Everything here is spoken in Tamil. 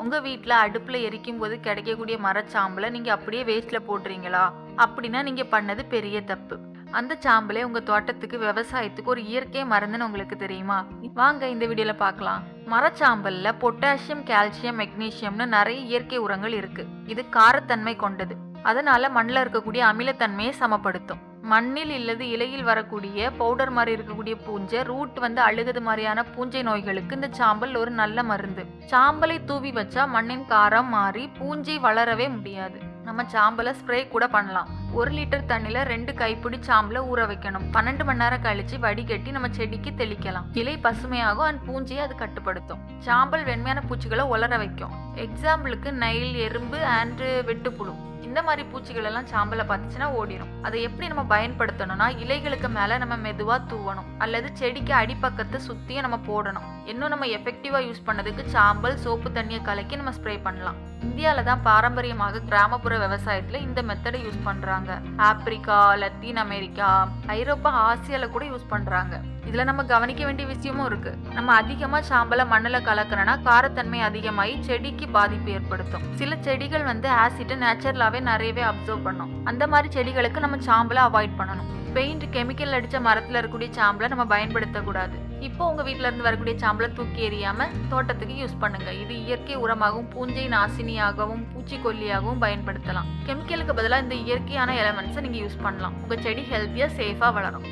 உங்கள் வீட்டில் அடுப்பில் எரிக்கும் போது கிடைக்கக்கூடிய மரச்சாம்பலை நீங்கள் அப்படியே வேஸ்ட்டில் போடுறீங்களா? அப்படின்னா நீங்கள் பண்ணது பெரிய தப்பு. அந்த சாம்பலே உங்கள் தோட்டத்துக்கு விவசாயத்துக்கு ஒரு இயற்கை மருந்துன்னு உங்களுக்கு தெரியுமா? வாங்க இந்த வீடியோவில் பார்க்கலாம். மரச்சாம்பலில் பொட்டாசியம் கால்சியம் மெக்னீசியம்னு நிறைய இயற்கை உரங்கள் இருக்குது இது காரத்தன்மை கொண்டது. அதனால மண்ணில் இருக்கக்கூடிய அமிலத்தன்மையை சமப்படுத்தும். மண்ணில் இல்லது இலையில் வரக்கூடிய பவுடர் மாதிரி இருக்கக்கூடிய பூஞ்சை ரூட் வந்து அழுகுது மாதிரியான பூஞ்சை நோய்களுக்கு இந்த சாம்பல் ஒரு நல்ல மருந்து. சாம்பலை தூவி வச்சா மண்ணின் காரம் மாறி பூஞ்சை வளரவே முடியாது. நம்ம சாம்பலை ஸ்ப்ரே கூட பண்ணலாம். ஒரு லிட்டர் தண்ணியில் ரெண்டு கைப்பிடி சாம்பலை ஊற வைக்கணும். பன்னெண்டு மணி நேரம் கழிச்சு வடிகட்டி நம்ம செடிக்கு தெளிக்கலாம். இலை பசுமையாகும் அண்ட் பூஞ்சியை அது கட்டுப்படுத்தும். சாம்பல் வெண்மையான பூச்சிகளை உலர வைக்கும். எக்ஸாம்பிளுக்கு நெயில் எறும்பு அண்ட் வெட்டுப்புழு. இந்த மாதிரி பூச்சிகள் எல்லாம் சாம்பலை பார்த்துச்சுன்னா ஓடிடும் அதை எப்படி நம்ம பயன்படுத்தணும்னா இலைகளுக்கு மேலே நம்ம மெதுவாக தூவணும். அல்லது செடிக்கு அடிப்பக்கத்தை சுற்றியும் நம்ம போடணும். இன்னும் நம்ம எஃபெக்டிவாக யூஸ் பண்ணதுக்கு சாம்பல் சோப்பு தண்ணியை கலக்கி நம்ம ஸ்ப்ரே பண்ணலாம். இந்தியாவில் தான் பாரம்பரியமாக கிராமப்புற விவசாயத்தில் இந்த மெத்தடை யூஸ் பண்ணுறாங்க ஆப்பிரிக்கா லத்தீன் அமெரிக்கா ஐரோப்பா ஆசியாவில் கூட யூஸ் பண்ணுறாங்க இதில் நம்ம கவனிக்க வேண்டிய விஷயமும் இருக்குது நம்ம அதிகமாக சாம்பலை மண்ணில் கலக்கிறோன்னா காரத்தன்மை அதிகமாகி செடிக்கு பாதிப்பு ஏற்படுத்தும். சில செடிகள் வந்து ஆசிட்டை நேச்சுரலாகவே நிறையவே அப்சர்வ் பண்ணும். அந்த மாதிரி செடிகளுக்கு நம்ம சாம்பலை அவாய்ட் பண்ணணும். பெயிண்ட் கெமிக்கல் அடித்த மரத்தில் இருக்கக்கூடிய சாம்பலை நம்ம பயன்படுத்தக்கூடாது. இப்போ உங்கள் வீட்டில் இருந்து வரக்கூடிய சாம்பலை தூக்கி எறியாமல் தோட்டத்துக்கு யூஸ் பண்ணுங்கள் இது இயற்கை உரமாகவும் பூஞ்சை நாசினியாகவும் பூச்சிக்கொல்லியாகவும் பயன்படுத்தலாம். கெமிக்கலுக்கு பதிலாக இந்த இயற்கையான எலமெண்ட்ஸை நீங்கள் யூஸ் பண்ணலாம். உங்கள் செடி ஹெல்த்தியாக சேஃபாக வளரும்.